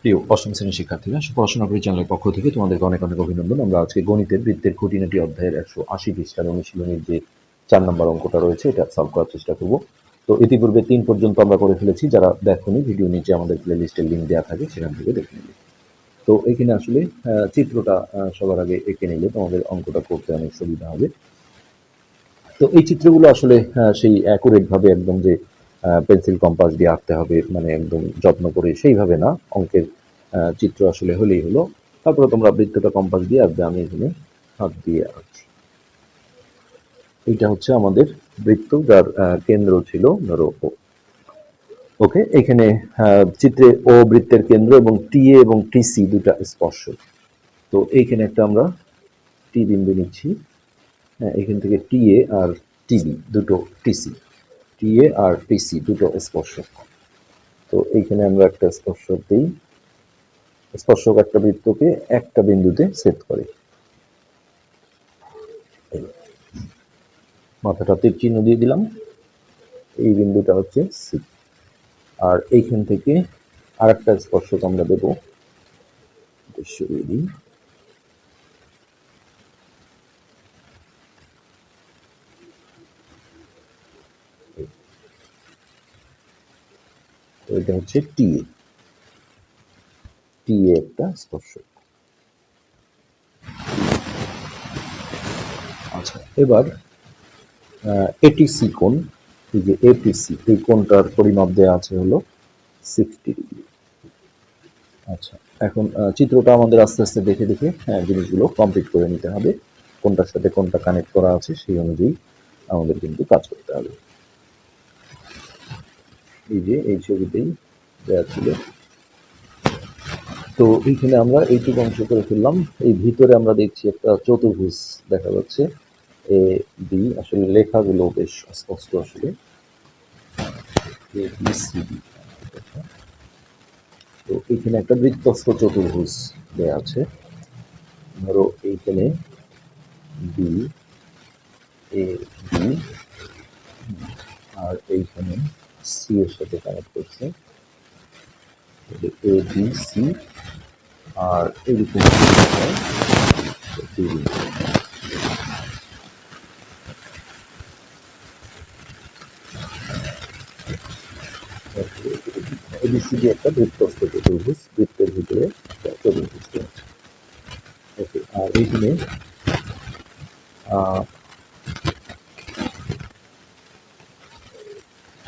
প্রিয় অষ্টম শ্রেণির শিক্ষার্থীরা পড়াশোনা করি চ্যানেলের পক্ষ থেকে তোমাদেরকে অনেক অনেক অভিনন্দন। আমরা আজকে গণিতের, বৃত্তের খুঁটিনাটি অধ্যায়ের একশো আশি পৃষ্ঠার অনুশীলনীর যে চার নম্বর অঙ্কটা রয়েছে, এটা সলভ করার চেষ্টা করব। তো ইতিপূর্বে তিন পর্যন্ত আমরা করে ফেলেছি। যারা দেখোনি ভিডিও নিচে আমাদের প্লে লিস্টের লিঙ্ক দেওয়া থাকে, সেখান থেকে দেখে নেবে। তো এখানে আসলে চিত্রটা সবার আগে এঁকে নিলে তোমাদের অঙ্কটা করতে অনেক সুবিধা হবে। তো এই চিত্রগুলো আসলে সেই অ্যাকুরেট ভাবে একদম যে পেন্সিল কম্পাস দিয়ে আঁকতে হবে মানে একদম যত্ন করে। সেইভাবে না, অঙ্কের চিত্র আসলে হলেই হলো। তারপরে তোমরা বৃত্তটা কম্পাস দিয়ে আঁকবে, আমি এখানে হাত দিয়ে আঁকছি। এইটা হচ্ছে আমাদের বৃত্ত যার কেন্দ্র ছিল ধরো ও। ওকে, এখানে চিত্রে ও বৃত্তের কেন্দ্র এবং টি এ এবং টিসি দুটা স্পর্শ। তো এইখানে একটা আমরা টি বিন্দু নিচ্ছি। হ্যাঁ এখান থেকে টি এ আর টিবি দুটো টিসি টি এ আর টিসি দুটো স্পর্শক তো এইখানে আমরা একটা স্পর্শক দিই। স্পর্শক একটা বৃত্তকে একটা বিন্দুতে সেট করে। মাথাটা তীর চিহ্ন দিয়ে দিলাম। এই বিন্দুটা হচ্ছে সি আর এইখান থেকে আরেকটা স্পর্শক আমরা দেবো। সরিয়ে দিই। এটা হচ্ছে টিএ টিএ একটা স্পর্শক। আচ্ছা এবার এটিসি কোণ, এই যে এটিসি এই কোণটার পরিমাপ দেওয়া আছে হলো সিক্সটি ডিগ্রি। আচ্ছা এখন চিত্রটা আমাদের আস্তে আস্তে দেখে দেখে হ্যাঁ জিনিসগুলো কমপ্লিট করে নিতে হবে। কোনটার সাথে কোনটা কানেক্ট করা আছে, সেই অনুযায়ী আমাদের কিন্তু কাজ করতে হবে। এই যে এই ছবিতেই দেওয়া ছিল। তো এইখানে আমরা এইটুকু অংশ করে ফেললাম এই ভিতরে আমরা দেখছি একটা চতুর্ভুজ দেখা যাচ্ছে। এ, বি, আসলে লেখাগুলো বেশ স্পষ্ট আসলে। তো এইখানে একটা বৃত্তস্থ চতুর্ভুজ দেওয়া আছে। ধরো এইখানে বি, এ, বি, আর এইখানে সি এর সাথে কানেক্ট করছে এ বি সি আর এরকম দুই বিন্দু। এবিসিডি একটা বৃত্তস্থ চতুর্ভুজ বৃত্তের ভিতরে একটা চতুর্ভুজ আছে ওকে আর এইখানে আহ, বিন্দুটার নামটা কি আছে? এই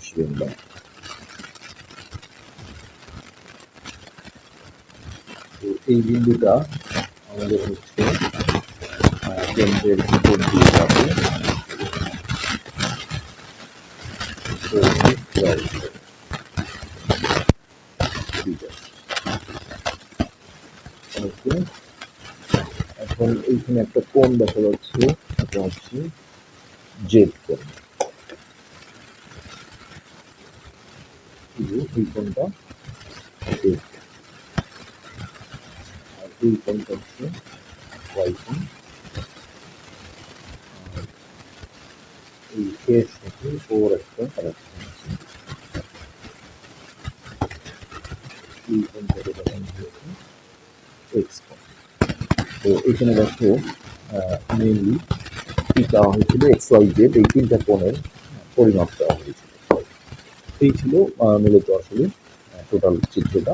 হিসেবে এই বিন্দুটা আমাদের হচ্ছে কেন্দ্রের ভিতর দিয়ে যাবে এখন এইখানে একটা কোণ দেখা যাচ্ছে এটা হচ্ছে জেড কোণ এই কোণটা আর এই কোণটা হচ্ছে ওয়াই আর এই এর সাথে ওর একটা কানেকশন আছে এই কোণটাকে দেখানো হয়েছে এক্স কোণ তো এখানে দেখো মেইনলি কি চাওয়া হয়েছিল এক্স ওয়াই জেড এই তিনটা কোণের পরিমাপ চাওয়া হয়েছিল এই ছিল মূলত আসলে টোটাল চিত্রটা।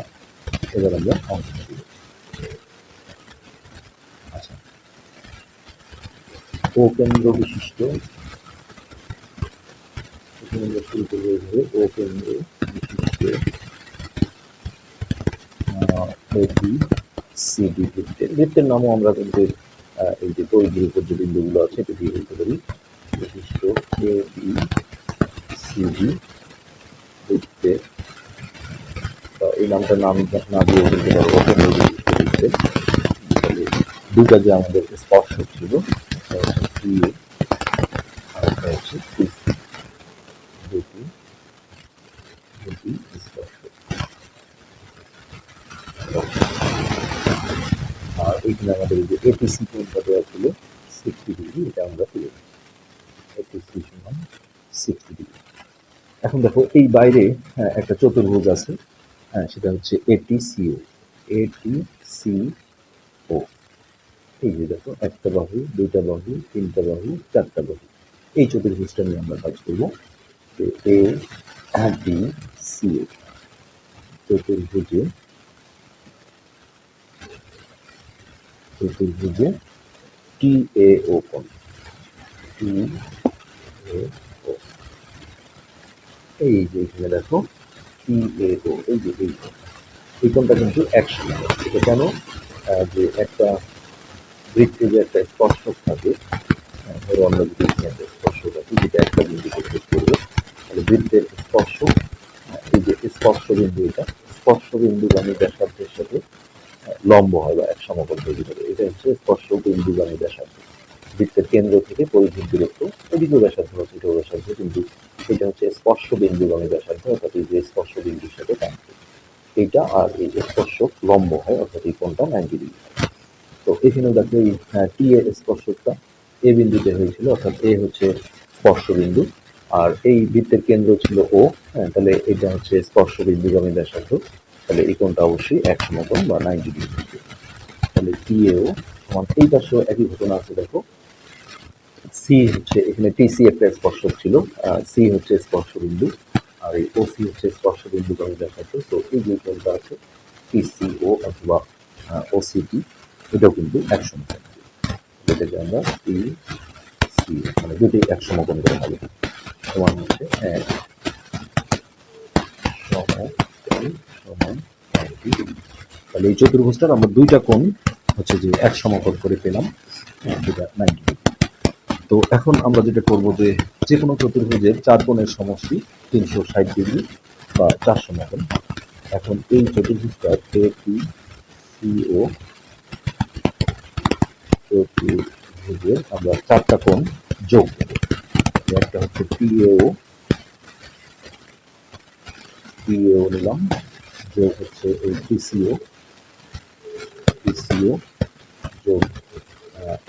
এবার আমরা করি। আচ্ছা। ও কেন্দ্র বিশিষ্ট। শুরু করব এইভাবে ও কেন্দ্র বিশিষ্ট। সিডি বৃত্তের বৃত্তের নামও আমরা কিন্তু এই যে দৈর্ঘ্যের উপর বিন্দুগুলো আছে এটা দিয়ে বলতে পারি। বিশিষ্ট, এ বি সিডি বৃত্তের বা এই নামটা নাম না দিয়ে ধরো ওপেন দিচ্ছে। তাহলে দুটা যে আমাদের স্পর্শ ছিল আর এইখানে আমাদের যে এপিসি কোনটা ছিল সিক্সটি ডিগ্রি আমরা পেয়ে এপিসি সমান সিক্সটি এখন দেখো এই বাইরে হ্যাঁ, একটা চতুর্ভুজ আছে হ্যাঁ সেটা হচ্ছে এটিসিও এটিসিও এই যে দেখো একটা বাহু দুইটা বাহু তিনটা বাহু চারটা বাহু। এই চতুর্ভুজটা নিয়ে আমরা কাজ করব এ ডি সি চতুর্ভুজে চতুর্ভুজে টি এ ও কোণ টি ও এই যে এখানে দেখো টি ও এই যে এই। এই কোণটা কিন্তু একশো এটা কেন? যে একটা বৃত্তে যে একটা স্পর্শক থাকে ধরো আমরা যদি একটা স্পর্শক আছে যেটা একটা বিন্দুকে ছেদ করবে, তাহলে বৃত্তের স্পর্শ এই যে স্পর্শ বিন্দু এটা স্পর্শ বিন্দুগামী ব্যাসার্ধের সাথে লম্ব হয় বা এক সমকোণ তৈরি করে। এটা হচ্ছে স্পর্শ বিন্দুগামী ব্যাসার্ধ। বৃত্তের কেন্দ্র থেকে পরিধির দূরত্ব এদিকেও ব্যাসার্ধ হচ্ছে এটাও ব্যাসার্ধ, কিন্তু এটা হচ্ছে স্পর্শ বিন্দু বিন্দুগামী ব্যাসার্ধ, অর্থাৎ এই যে স্পর্শ বিন্দুর সাথে এইটা আর এই যে স্পর্শক লম্ব হয়, অর্থাৎ এই কোণটা নাইনটি ডিগ্রি তো এখানেও দেখো এই টি এ স্পর্শকটা এ বিন্দুতে হয়েছিল, অর্থাৎ এ হচ্ছে স্পর্শ বিন্দু আর এই বৃত্তের কেন্দ্র ছিল ও হ্যাঁ তাহলে এটা হচ্ছে স্পর্শ বিন্দু বিন্দুগামী ব্যাসার্ধ, তাহলে এই কোণটা অবশ্যই এক সমকোণ বা নাইনটি ডিগ্রি তাহলে টি এও সমান, এই পাশেও একই ঘটনা আছে, দেখো। সি হচ্ছে এখানে টিসি একটা স্পর্শক ছিল সি হচ্ছে স্পর্শ বিন্দু আর এই ওসি হচ্ছে স্পর্শ বিন্দু গামী ব্যাসার্ধ তো এই যে কোণটা আছে? টিসিও অথবা ওসিটি এটাও কিন্তু এক সমকোণ যেটাকে আমরা টি সি মানে দুটি এক সমকোণ করে হবে সমান হচ্ছে এক সমান সমান 90 ডিগ্রি। তাহলে এই চতুর্ভুজটার আমরা দুইটা কোণ হচ্ছে যে এক সমকোণ করে পেলাম হ্যাঁ, যেটা নাইনটি তো এখন আমরা যেটা করব যে যে কোনো চতুর্ভুজের চার কোণের সমষ্টি তিনশো ষাট ডিগ্রি বা চারশো মতন। এখন এই চতুর্ভুজটা এ পি সিও চতুর্ভুজের আমরা চারটা কোণ যোগ দেব একটা হচ্ছে পিএও পিএও নিলাম। যোগ হচ্ছে এই পিসিও পিসিও যোগ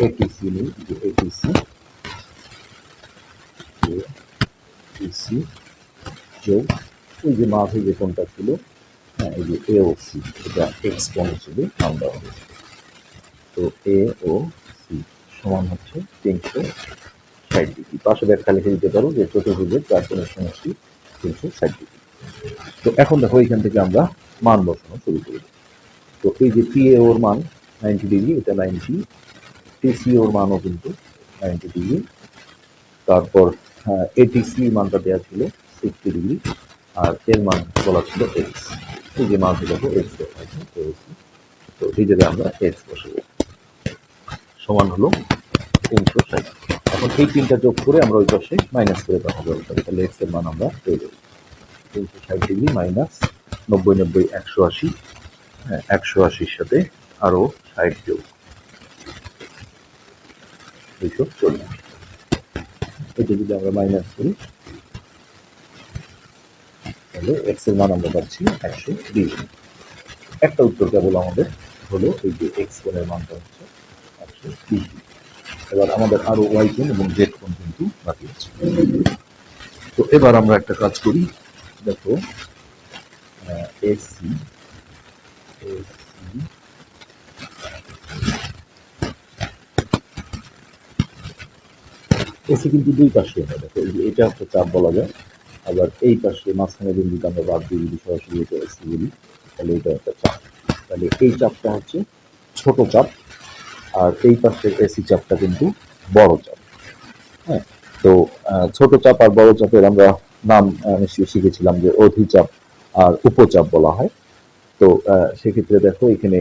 এটিসি নিই এটিসি এটিসি যোগ ওই যে মাঝে যে কোনটা ছিল হ্যাঁ এই যে এওসি এটা এক্স কোণ হিসেবে নাম দেওয়া হবে। তো এ ও সি সমান হচ্ছে তিনশো ষাট ডিগ্রি। পাশে ব্যাখ্যা লিখে দিতে পারো যে চতুর্ভুজের চার কোণের সমষ্টি তিনশো ষাট ডিগ্রি। তো এখন দেখো এখান থেকে আমরা মান বসানো শুরু করি। তো এই যে পি ওর মান নাইনটি ডিগ্রি, এটা নাইনটি টিসি ওর মানও কিন্তু নাইনটি ডিগ্রি। তারপর এটিসি মানটা দেওয়া ছিল সিক্সটি ডিগ্রি আর এর মান বলা ছিল এক্স এই যে মান দেখো এক্স দেওয়া তো এই আমরা এক্স বসাবো। সমান হলো তিনশো ষাট। এখন এই তিনটা যোগ করে আমরা ওই পাশে মাইনাস করে দেখাবো তাহলে এক্সের মান আমরা পেয়ে যাব। তিনশো ষাট ডিগ্রি মাইনাস নব্বই নব্বই, একশো আশি। হ্যাঁ একশো আশির সাথে আরও ষাট যোগ। দুইশো চল্লিশ। এটা যদি আমরা মাইনাস করি, তাহলে এক্সের মান আমরা পাচ্ছি একশো বিশ একটা উত্তর কেবল আমাদের হলো এই যে এক্স কোণের মানটা হচ্ছে একশো বিশ এবার আমাদের আরও ওয়াই কোণ এবং জেড কোণ কিন্তু বাকি আছে। তো এবার আমরা একটা কাজ করি, দেখো এসি এসি এসি কিন্তু দুই পাশে হয়, দেখো এটা একটা চাপ বলা যায়, আবার এই পাশে মাঝখানে বিন্দুতে আমরা বাদ দিয়ে যদি সরাসরি এটা এসি বলি, তাহলে এটা একটা চাপ। তাহলে এই চাপটা হচ্ছে ছোট চাপ, আর এই পাশের এসি চাপটা কিন্তু বড় চাপ। হ্যাঁ তো ছোট চাপ আর বড় চাপের আমরা নাম শিখেছিলাম যে অধিচাপ আর উপচাপ বলা হয়। তো সেক্ষেত্রে দেখো এখানে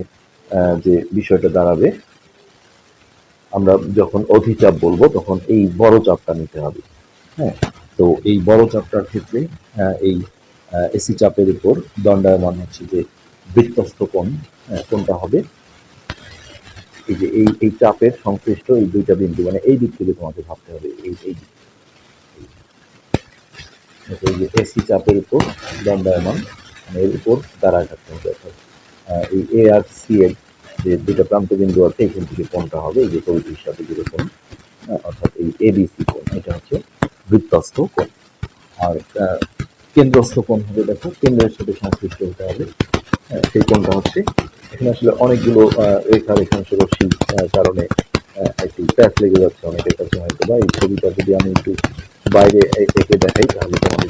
যে বিষয়টা দাঁড়াবে আমরা যখন অধিচাপ বলব, তখন এই বড় চাপটা নিতে হবে। হ্যাঁ? তো এই বড় চাপটার ক্ষেত্রে এই এসি চাপের উপর দণ্ডায়মান হচ্ছে যে বৃত্তস্থ কোণ কোনটা হবে। এই যে এই এই চাপের সংশ্লিষ্ট এই দুইটা বিন্দু মানে এই দিক থেকে তোমাকে ভাবতে হবে, এই এই এই যে এসি চাপের উপর দণ্ডায়মান মানে এর উপর দাঁড়ায় থাকতে হবে এই এ আর সি এর যে দুটো প্রান্ত বিন্দু আছে এখান থেকে কোনটা হবে এই যে পরিধির সাথে যেরকম অর্থাৎ এই এবিসি কোণ এটা হচ্ছে বৃত্তস্থ কোণ। আর কেন্দ্রস্থ কোণ হবে দেখো কেন্দ্রের সাথে সংশ্লিষ্ট হতে হবে আহ, সেই কোণটা হচ্ছে এখানে আসলে অনেকগুলো রেখা রেখাংশ রশ্মি কারণে একটু প্যাচ লেগে যাচ্ছে অনেকের কাছে হয়তো বা এই ছবিটা যদি আমি একটু বাইরে এঁকে দেখাই তাহলে তোমাদের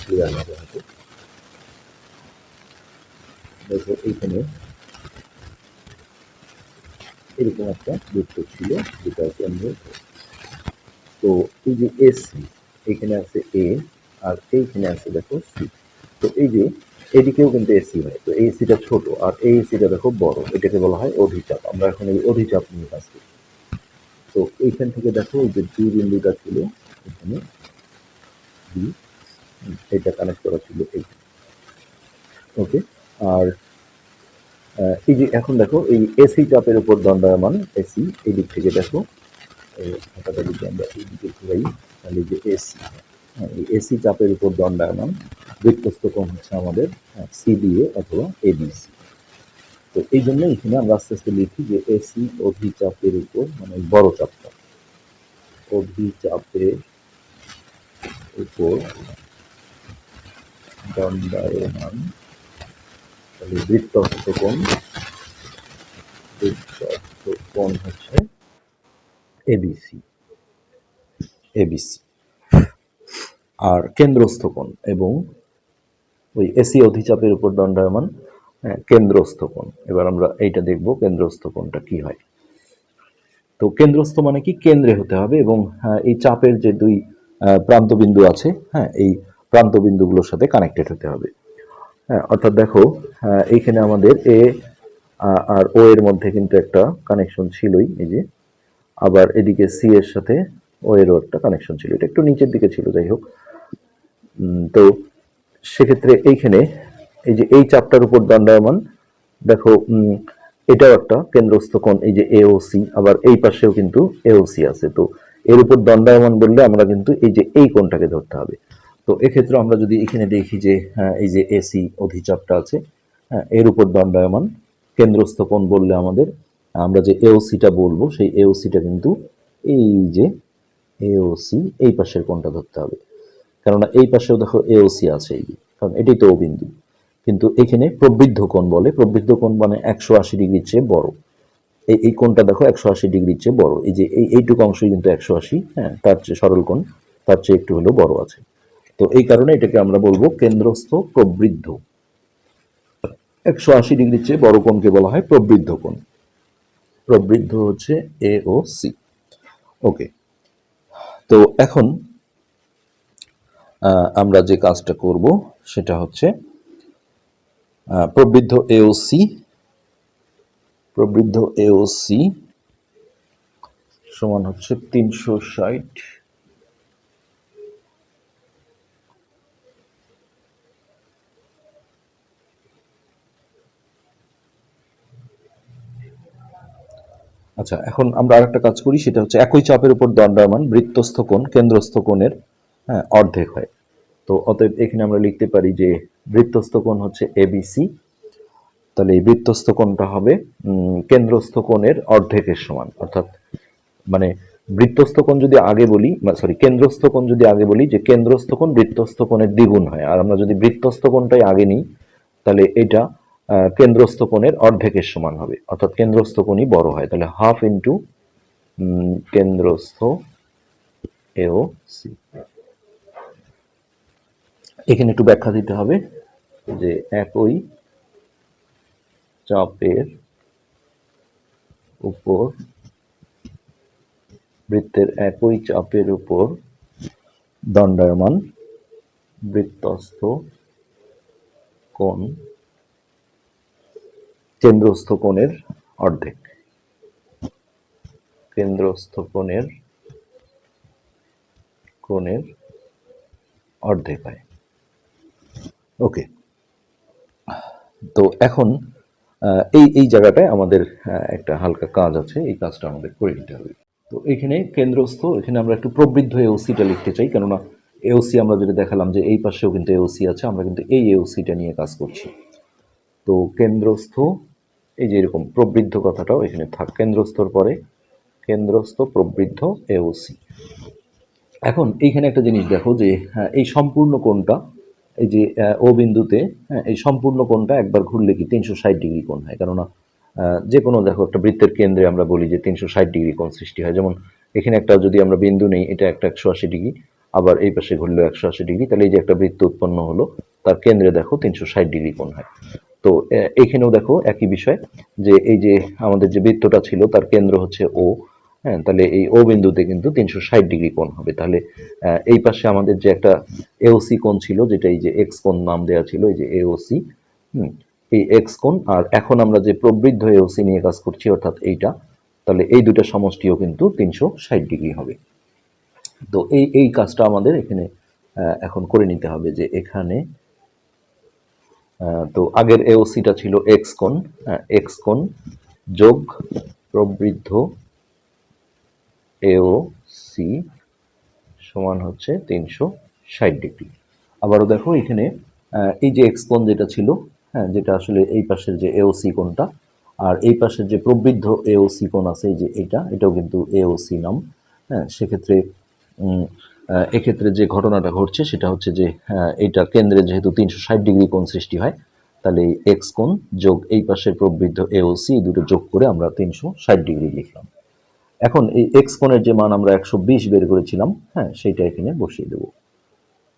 ক্লিয়ার হবে। হয়তো দেখো এইখানে এরকম একটা বৃত্ত ছিল যেটা কেন্দ্র তো এই যে এসি এখানে আছে এ আর এইখানে আছে দেখো সি তো এই যে এদিকেও কিন্তু এসি হয়, তো এই এসিটা ছোট, আর এই এসিটা দেখো বড়, এটাকে বলা হয় অধিচাপ। আমরা এখন এই অধিচাপ নিয়ে কাজ করি। তো এইখান থেকে দেখো যে দুই বিন্দুটা ছিল, এখানে এটা কানেক্ট করা ছিল এই ওকে আর এই যে এখন দেখো, এই এসি চাপের উপর দণ্ডায়মান এসি এই দিক থেকে দেখো যদি আমরা এই দিকে ঘুরাই, তাহলে যে এসি এই এসি চাপের উপর দণ্ডায়মান বৃত্তস্থ কোণ হচ্ছে আমাদের সিডিএ অথবা এবিসি তো এই জন্য এখানে আমরা আস্তে আস্তে লিখি যে এসি অধিচাপের উপর মানে বড় চাপটা অধিচাপের উপর দণ্ডায়মান তাহলে কোণ বৃত্তস্থ কোণ হচ্ছে এবিসি। এবিসি। আর কেন্দ্রস্থ কোণ এবং ওই এসি অধিচাপের উপর দণ্ডায়মান হ্যাঁ, কেন্দ্রস্থ কোণ। এবার আমরা এইটা দেখব কেন্দ্রস্থ কোণটা কি হয়। তো কেন্দ্রস্থ মানে কি? কেন্দ্রে হতে হবে এবং হ্যাঁ, এই চাপের যে দুই প্রান্তবিন্দু আছে হ্যাঁ এই প্রান্তবিন্দুগুলোর সাথে কানেক্টেড হতে হবে। অর্থাৎ দেখো এইখানে আমাদের এ আর ও এর মধ্যে কিন্তু একটা কানেকশন ছিলই, এই যে। আবার এদিকে সি এর সাথে ও এরও একটা কানেকশন ছিল, এটা একটু নিচের দিকে ছিল, যাই হোক। তো সেক্ষেত্রে এইখানে এই যে এই চাপটার উপর দণ্ডায়মান, দেখো এটাও একটা কেন্দ্রস্থ কোণ, এই যে এওসি আবার এই পাশেও কিন্তু এওসি আছে। তো এর উপর দণ্ডায়মান বললে আমরা কিন্তু এই যে এই কোণটাকে ধরতে হবে। তো এক্ষেত্রে আমরা যদি এখানে দেখি যে হ্যাঁ, এই যে এসি অধিচাপটা আছে হ্যাঁ এর উপর দণ্ডায়মান কেন্দ্রস্থ কোণ বললে আমাদের আমরা যে এওসিটা বলব সেই এওসিটা কিন্তু এই যে এওসি এই পাশের কোণটা ধরতে হবে। কেননা এই পাশেও দেখো এওসি আছে এই কারণ এটাই তো বিন্দু কিন্তু এখানে প্রবৃদ্ধ কোণ বলে প্রবৃদ্ধ কোণ মানে একশো আশি ডিগ্রির চেয়ে বড়। এই এই কোণটা দেখো একশো আশি ডিগ্রির চেয়ে বড়। এই যে এই এইটুকু অংশই কিন্তু একশো আশি হ্যাঁ তার চেয়ে সরল কোণ তার চেয়ে একটু হলেও বড় আছে। তো এই কারণে এটাকে আমরা বলব কেন্দ্রস্থ প্রবৃদ্ধ। একশো আশি ডিগ্রির চেয়ে বড় কোণকে বলা হয় প্রবৃদ্ধ কোণ। প্রবৃদ্ধ হচ্ছে এ ও সি ওকে। তো এখন আমরা যে কাজটা করব সেটা হচ্ছে প্রবৃদ্ধ এ ও সি প্রবৃদ্ধ এ ও সি সমান হচ্ছে তিনশো ষাট আচ্ছা এখন আমরা আরেকটা কাজ করি, সেটা হচ্ছে একই চাপের উপর দণ্ডায়মান বৃত্তস্থ কোণ, কেন্দ্রস্থ কোণের হ্যাঁ অর্ধেক হয়। তো অতএব এখানে আমরা লিখতে পারি যে বৃত্তস্থ কোণ হচ্ছে এবিসি তাহলে এই বৃত্তস্থ কোণটা হবে কেন্দ্রস্থ কোণের অর্ধেকের সমান। অর্থাৎ মানে বৃত্তস্থ কোণ যদি আগে বলি সরি কেন্দ্রস্থ কোণ যদি আগে বলি, যে কেন্দ্রস্থ কোণ বৃত্তস্থ কোণের দ্বিগুণ হয়। আর আমরা যদি বৃত্তস্থ কোণটাই আগে নিই, তাহলে এটা আহ, কেন্দ্রস্থ কোণের অর্ধেকের সমান হবে। অর্থাৎ কেন্দ্রস্থ কোণই বড় হয়। তাহলে হাফ ইন্টু কেন্দ্রস্থ এও সি এখানে একটু ব্যাখ্যা দিতে হবে যে একই চাপের উপর বৃত্তের একই চাপের উপর দণ্ডায়মান বৃত্তস্থ কোণ কেন্দ্রস্থ কোণের অর্ধেক। কেন্দ্রস্থ কোণের কোণের অর্ধেক হয়। ওকে। তো এখন এই এই জায়গাটায় আমাদের একটা হালকা কাজ আছে, এই কাজটা আমাদের করে নিতে হবে। তো এখানে কেন্দ্রস্থ, এখানে আমরা একটু প্রবৃদ্ধ এওসিটা লিখতে চাই, কেননা এওসি আমরা যেটা দেখালাম যে এই পাশেও কিন্তু এওসি আছে, আমরা কিন্তু এই এওসিটা নিয়ে কাজ করছি। তো কেন্দ্রস্থ এই যে এরকম প্রবৃদ্ধ কথাটাও এখানে থাক। কেন্দ্রস্থর পরে কেন্দ্রস্থ প্রবৃদ্ধ এওসি এখন এইখানে একটা জিনিস দেখো যে হ্যাঁ, এই সম্পূর্ণ কোণটা এই যে ও বিন্দুতে হ্যাঁ, এই সম্পূর্ণ কোণটা একবার ঘুরলে কি তিনশো ষাট ডিগ্রি কোণ হয়? কেননা যে কোনো দেখো একটা বৃত্তের কেন্দ্রে আমরা বলি যে তিনশো ষাট ডিগ্রি কোণ সৃষ্টি হয়। যেমন এখানে একটা যদি আমরা বিন্দু নেই এটা একটা একশো আশি ডিগ্রি আবার এই পাশে ঘুরলেও একশো আশি ডিগ্রি তাহলে এই যে একটা বৃত্ত উৎপন্ন হলো তার কেন্দ্রে দেখো তিনশো ষাট ডিগ্রি কোণ হয়। তো এখানেও দেখো একই বিষয় যে এই যে আমাদের যে বৃত্তটা ছিল তার কেন্দ্র হচ্ছে ও হ্যাঁ? তাহলে এই ও বিন্দুতে কিন্তু তিনশো ষাট ডিগ্রি কোণ হবে। তাহলে এই পাশে আমাদের যে একটা এওসি কোণ ছিল, যেটা এই যে এক্স কোণ নাম দেওয়া ছিল, এই যে এওসি হুম? এই এক্স কোণ, আর এখন আমরা যে প্রবৃদ্ধ এওসি নিয়ে কাজ করছি, অর্থাৎ এইটা, তাহলে এই দুটো সমষ্টিও কিন্তু তিনশো ষাট ডিগ্রি হবে। তো এই এই কাজটা আমাদের এখানে এখন করে নিতে হবে যে এখানে তো আগের এওসিটা ছিল এক্স কোণ এক্স কোণ যোগ প্রবৃদ্ধ এও সি সমান হচ্ছে তিনশো ষাট ডিগ্রি। আবারও দেখো এখানে এই যে এক্স কোণ যেটা ছিল হ্যাঁ যেটা আসলে এই পাশের যে এওসি কোণটা, আর এই পাশের যে প্রবৃদ্ধ এওসি কোণ আছে, এই যে এটা, এটাও কিন্তু এওসি নাম। হ্যাঁ সেক্ষেত্রে এক্ষেত্রে যে ঘটনাটা ঘটছে সেটা হচ্ছে যে এইটা কেন্দ্রে যেহেতু তিনশো ষাট ডিগ্রি কোণ সৃষ্টি হয়, তাহলে এই এক্স কোণ যোগ এই পাশের প্রবৃদ্ধ এওসি দুটো যোগ করে আমরা তিনশো ষাট ডিগ্রি লিখলাম। এখন এই এক্স কোণের যে মান আমরা একশো বিশ বের করেছিলাম হ্যাঁ সেইটা এখানে বসিয়ে দেব।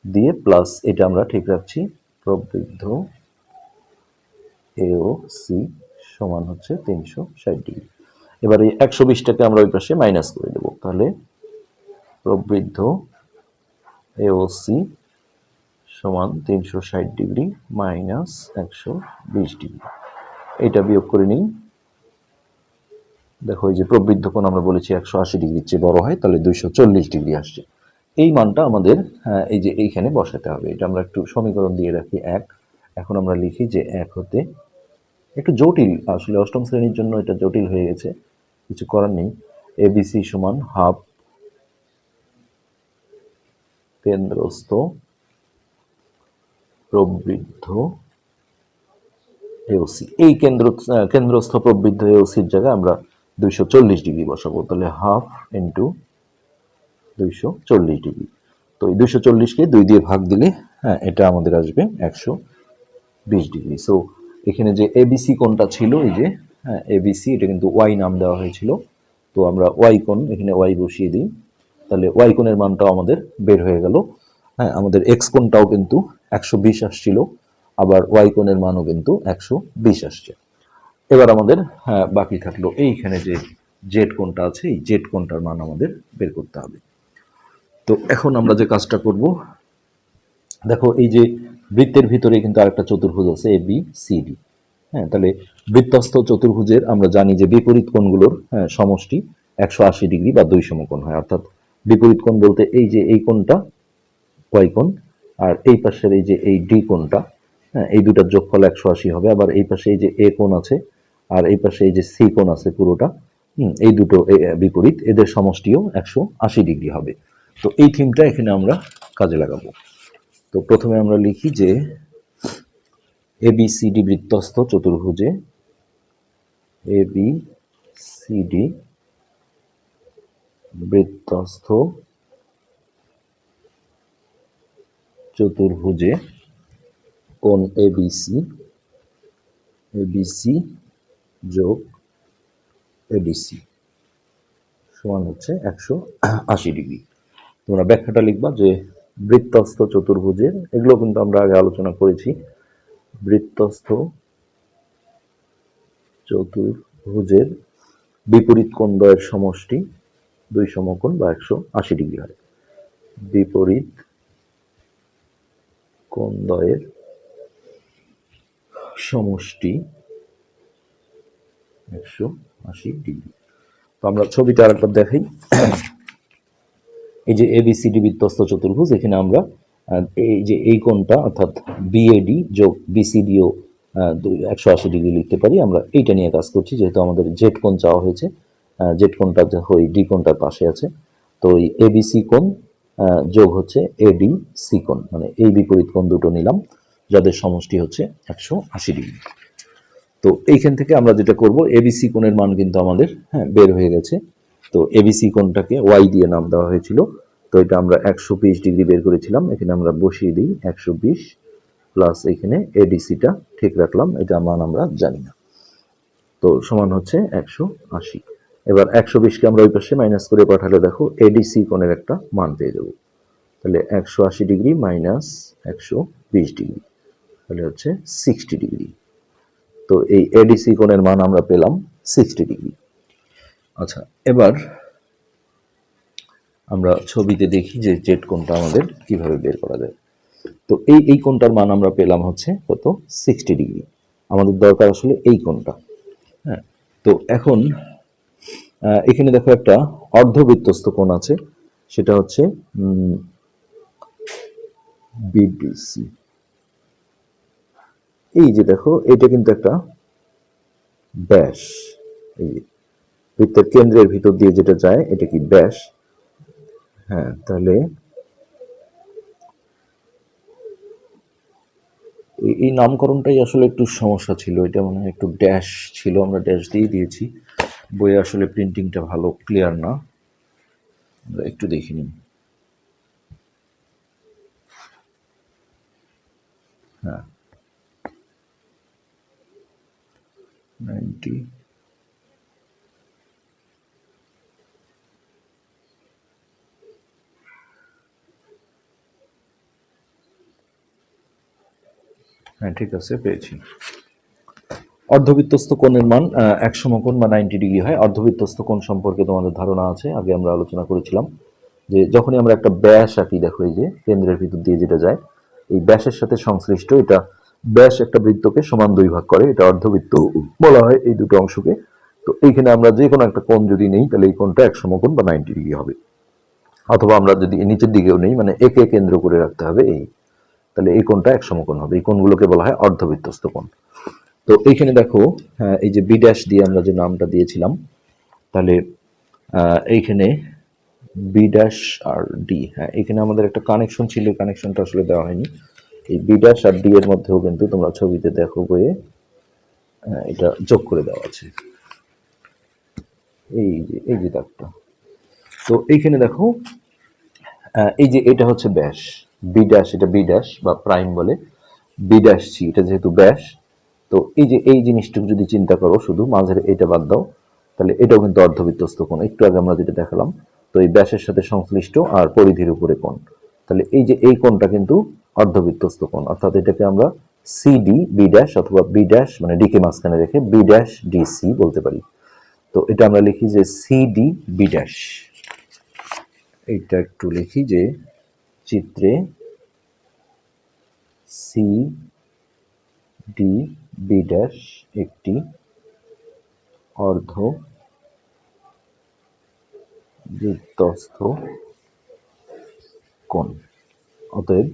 দিয়ে প্লাস এটা আমরা ঠিক রাখছি, প্রবৃদ্ধ এও সি সমান হচ্ছে তিনশো ষাট ডিগ্রি। এবার এই একশো বিশটাকে আমরা ওই পাশে মাইনাস করে দেব, তাহলে প্রবৃদ্ধ এও সি সমান তিনশো ষাট ডিগ্রি মাইনাস একশো বিশ ডিগ্রি। এটা বিয়োগ করে নিই দেখো এই যে প্রবৃদ্ধ কোণ আমরা বলেছি একশো আশি ডিগ্রির চেয়ে বড় হয় তাহলে দুইশো চল্লিশ ডিগ্রি আসছে। এই মানটা আমাদের আহ, এই যে এইখানে বসাতে হবে। এটা আমরা একটু সমীকরণ দিয়ে রাখি এক। এখন আমরা লিখি যে এক হতে একটু জটিল আসলে অষ্টম শ্রেণির জন্য এটা জটিল হয়ে গেছে কিছু করার নেই। এবিসি সমান হাফ কেন্দ্রস্থ প্রবৃদ্ধ এওসি এই কেন্দ্র কেন্দ্রস্থ প্রবৃদ্ধ এওসির জায়গায় আমরা দুইশো চল্লিশ ডিগ্রি বসাবো, তাহলে হাফ ইন্টু দুইশো চল্লিশ ডিগ্রি। তো এই দুইশো চল্লিশকে দুই দিয়ে ভাগ দিলে হ্যাঁ এটা আমাদের আসবে একশো বিশ ডিগ্রি। সো এখানে যে এবিসি কোনটা ছিল, এই যে হ্যাঁ এবিসি এটা কিন্তু ওয়াই নাম দেওয়া হয়েছিল। তো আমরা ওয়াই কোন এখানে ওয়াই বসিয়ে দিই। তাহলে ওয়াই কোণের মানটাও আমাদের বের হয়ে গেল। হ্যাঁ আমাদের এক্স কোণটাও কিন্তু একশো বিশ আসছিল আবার ওয়াই কোণের মানও কিন্তু একশো বিশ আসছে। এবার আমাদের হ্যাঁ, বাকি থাকল এইখানে যে জেড কোণটা আছে এই জেড কোণটার মান আমাদের বের করতে হবে। তো এখন আমরা যে কাজটা করব দেখো এই যে বৃত্তের ভিতরে কিন্তু আরেকটা চতুর্ভুজ আছে এ বি সি ডি। হ্যাঁ তাহলে বৃত্তস্থ চতুর্ভুজের আমরা জানি যে বিপরীত কোণগুলোর হ্যাঁ, সমষ্টি একশো আশি ডিগ্রি বা দুই সমকোণ হয় অর্থাৎ বিপরীত কোণ বলতে এই যে এই কোণটা ওয়াই কোণ, আর এই পাশের এই যে এই ডি কোণটা হ্যাঁ এই দুটার যোগফল একশো আশি হবে। আবার এই পাশে এই যে এ কোণ আছে, আর এই পাশে এই যে সি কোণ আছে পুরোটা এই দুটো বিপরীত, এদের সমষ্টিও একশো আশি ডিগ্রি হবে। তো এই থিমটা এখানে আমরা কাজে লাগাবো। তো প্রথমে আমরা লিখি যে এ বি সি ডি বৃত্তস্থ চতুর্ভুজে এ বি সি ডি বৃত্তস্থ চতুর্ভুজে কোণ এবিসি এবিসি যোগ এডিসি সমান হচ্ছে একশো আশি ডিগ্রি। তোমরা ব্যাখ্যাটা লিখবা যে বৃত্তস্থ চতুর্ভুজের, এগুলো কিন্তু আমরা আগে আলোচনা করেছি, বৃত্তস্থ চতুর্ভুজের বিপরীত কোণ দ্বয়ের সমষ্টি দুই সমকোণ বা একশো আশি ডিগ্রি হয় বিপরীত কোণ দ্বয়ের সমষ্টি একশো আশি ডিগ্রি? তো আমরা ছবিটা আরেকবার দেখাই। এই যে এবিসিডি বৃত্তস্থ চতুর্ভুজ, এখানে আমরা এই যে এই কোণটা, অর্থাৎ বিএডি যোগ বিসিডিও একশো আশি ডিগ্রি লিখতে পারি। আমরা এইটা নিয়ে কাজ করছি, যেহেতু আমাদের জেড কোণ চাওয়া হয়েছে। জেড কোণটা যে ওই ডি কোণটার পাশে আছে। তো এই এবিসি কোণ যোগ হচ্ছে এডি সি কোণ। মানে এই বিপরীত কোণ দুটো নিলাম, যাদের সমষ্টি হচ্ছে একশো আশি ডিগ্রি। তো এইখান থেকে আমরা যেটা করব এবিসি কোণের মান কিন্তু আমাদের হ্যাঁ বের হয়ে গেছে। তো এবিসি কোণটাকে ওয়াই দিয়ে নাম দেওয়া হয়েছিল। তো এটা আমরা একশো বিশ ডিগ্রি বের করেছিলাম, এখানে আমরা বসিয়ে দিই একশো বিশ, প্লাস এখানে এডিসিটা ঠিক রাখলাম, এটা মান আমরা জানি না। তো সমান হচ্ছে একশো আশি। এবার একশো বিশকে আমরা ওই পাশে মাইনাস করে পাঠালে দেখো এডিসি কোণের একটা মান পেয়ে যাব। তাহলে একশো আশি ডিগ্রি মাইনাস একশো বিশ ডিগ্রি, তাহলে হচ্ছে সিক্সটি ডিগ্রি। তো এই এডিসি কোণের মান আমরা পেলাম সিক্সটি ডিগ্রি। আচ্ছা এবার আমরা ছবিতে দেখি যে জেড কোণটা আমাদের কীভাবে বের করা যায়। তো এই এই কোণটার মান আমরা পেলাম হচ্ছে কত? Sixty degree. আমাদের দরকার আসলে এই কোণটা। হ্যাঁ তো এখন এখানে দেখো একটা অর্ধবৃত্তস্থ কোণ আছে, সেটা হচ্ছে বিডিসি এই যে দেখো, এটা কিন্তু একটা ব্যাস। এই বৃত্তের কেন্দ্রের ভিতর দিয়ে যেটা যায়, এটা কি ব্যাস? হ্যাঁ তাহলে এই- নামকরণটাই আসলে একটু সমস্যা ছিল, এটা মনে একটু ড্যাশ ছিল, আমরা ড্যাশ দিয়ে দিয়েছি। বইয়ে আসলে প্রিন্টিংটা ভালো ক্লিয়ার না। আমরা একটু দেখে নিই। হ্যাঁ। নাইনটি হ্যাঁ ঠিক আছে, পেয়েছি। অর্ধবৃত্তস্থ কোণের মান এক সমকোণ বা নাইনটি ডিগ্রি হয়। অর্ধবৃত্তস্থ কোণ সম্পর্কে তোমাদের ধারণা আছে, আগে আমরা আলোচনা করেছিলাম যে যখনই আমরা একটা ব্যাস আঁকি, দেখো এই যে কেন্দ্রের ভিতর দিয়ে যেটা যায়, এই ব্যাসের সাথে সংশ্লিষ্ট এটা ব্যাস একটা বৃত্তকে সমান দুই ভাগ করে, এটা অর্ধবৃত্ত বলা হয় এই দুটো অংশকে। তো এইখানে আমরা যে কোনো একটা কোণ যদি নেই, তাহলে এই কোণটা এক সমকোণ বা নাইনটি ডিগ্রি হবে। অথবা আমরা যদি নিচের দিকেও নেই মানে একে কেন্দ্র করে রাখতে হবে এই। তাহলে এই কোণটা এক সমকোণ হবে। এই কোণগুলোকে বলা হয় অর্ধবৃত্তস্থ কোণ। তো এইখানে দেখো হ্যাঁ, এই যে বি ড্যাশ দিয়ে আমরা যে নামটা দিয়েছিলাম তাহলে এইখানে বি ড্যাশ আর ডি হ্যাঁ এখানে আমাদের একটা কানেকশন ছিল কানেকশনটা আসলে দেওয়া হয়নি। এই বি ড্যাশ আর ডি এর মধ্যেও কিন্তু তোমরা ছবিতে দেখো বইয়ে এটা যোগ করে দেওয়া আছে। এই যে এই যে দাগটা তো এইখানে দেখো এই যে এটা হচ্ছে ব্যাস বি ড্যাশ এটা বি ড্যাশ বা প্রাইম বলে। বি ড্যাশ সি এটা যেহেতু ব্যাস তো এই যে, এই জিনিসটুকু যদি চিন্তা করো, শুধু মাঝের এটা বাদ দাও, তাহলে এটাও কিন্তু অর্ধবৃত্তস্থ কোণ। একটু আগে আমরা যেটা দেখালাম, তো এই ব্যাসের সাথে সংশ্লিষ্ট আর পরিধির উপরে কোণ। তাহলে এই যে, এই কোণটা কিন্তু অর্ধবৃত্তস্থ কোণ, অর্থাৎ এটাকে আমরা সিডি বি ড্যাশ অথবা বি ড্যাশ মানে ডিকে মাঝখানে রেখে বি ড্যাশ ডিসি বলতে পারি। তো এটা আমরা লিখি যে সিডি বি ড্যাশ এইটা একটু লিখি যে চিত্রে সি ডি ড্যাশ একটি অর্ধ বৃত্তস্থ কোণ। অতএব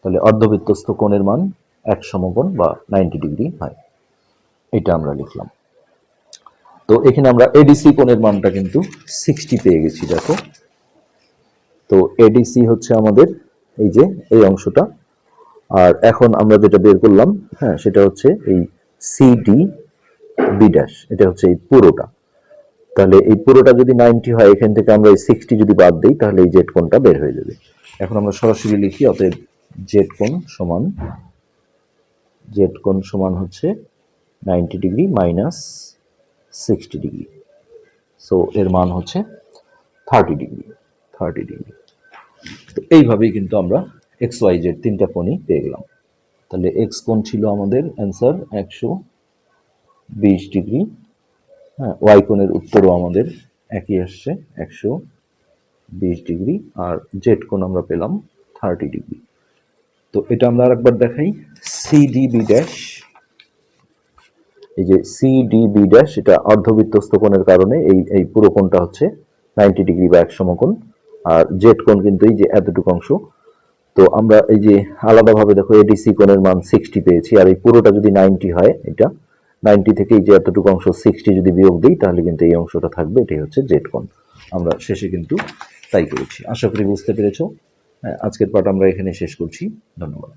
তাহলে অর্ধবৃত্তস্থ কোণের মান এক সমকোণ বা নাইনটি ডিগ্রি হয়। এটা আমরা লিখলাম। তো এখানে আমরা এডিসি কোণের মানটা কিন্তু সিক্সটি পেয়ে গেছি, দেখো। তো এডিসি হচ্ছে আমাদের এই যে, এই অংশটা আর এখন আমরা যেটা বের করলাম হ্যাঁ সেটা হচ্ছে এই সিডি বি ড্যাশ এটা হচ্ছে এই পুরোটা। তাহলে এই পুরোটা যদি নাইনটি হয়, এখান থেকে আমরা এই সিক্সটি যদি বাদ দিই, তাহলে এই জেড কোণটা বের হয়ে যাবে। এখন আমরা সরাসরি লিখি, অতএব জেড কোণ সমান জেড কোণ সমান হচ্ছে ninety degree minus sixty degree so এর মান হচ্ছে থার্টি ডিগ্রি থার্টি ডিগ্রি তো এইভাবেই কিন্তু আমরা এক্স ওয়াই জেড তিনটা কোণই পেয়ে গেলাম। তাহলে এক্স কোণ ছিল আমাদের অ্যান্সার একশো বিশ ডিগ্রি হ্যাঁ ওয়াই কোণের উত্তরও আমাদের একই আসছে, একশো বিশ ডিগ্রি আর জেড কোণ আমরা পেলাম থার্টি ডিগ্রি তো এটা আমরা আরেকবার দেখাই। সিডি বি ড্যাশ এই যে সিডি বি ড্যাশ এটা অর্ধবৃত্তস্থ কোণের কারণে এই এই পুরো কোণটা হচ্ছে নাইনটি ডিগ্রি বা এক সমকোণ। আর জেড কোণ কিন্তু এই যে এতটুকু অংশ তো আমরা এই যে আলাদাভাবে দেখো এডিসি কোণের মান সিক্সটি পেয়েছি আর এই পুরোটা যদি নাইনটি হয় এটা নাইনটি থেকে এই যে এতটুকু অংশ সিক্সটি যদি বিয়োগ দিই তাহলে কিন্তু এই অংশটা থাকবে এটাই হচ্ছে জেড কোণ। আমরা শেষে কিন্তু তাই করেছি। আশা করি বুঝতে পেরেছ। হ্যাঁ, আজকের পাঠ আমরা এখানে শেষ করছি। ধন্যবাদ।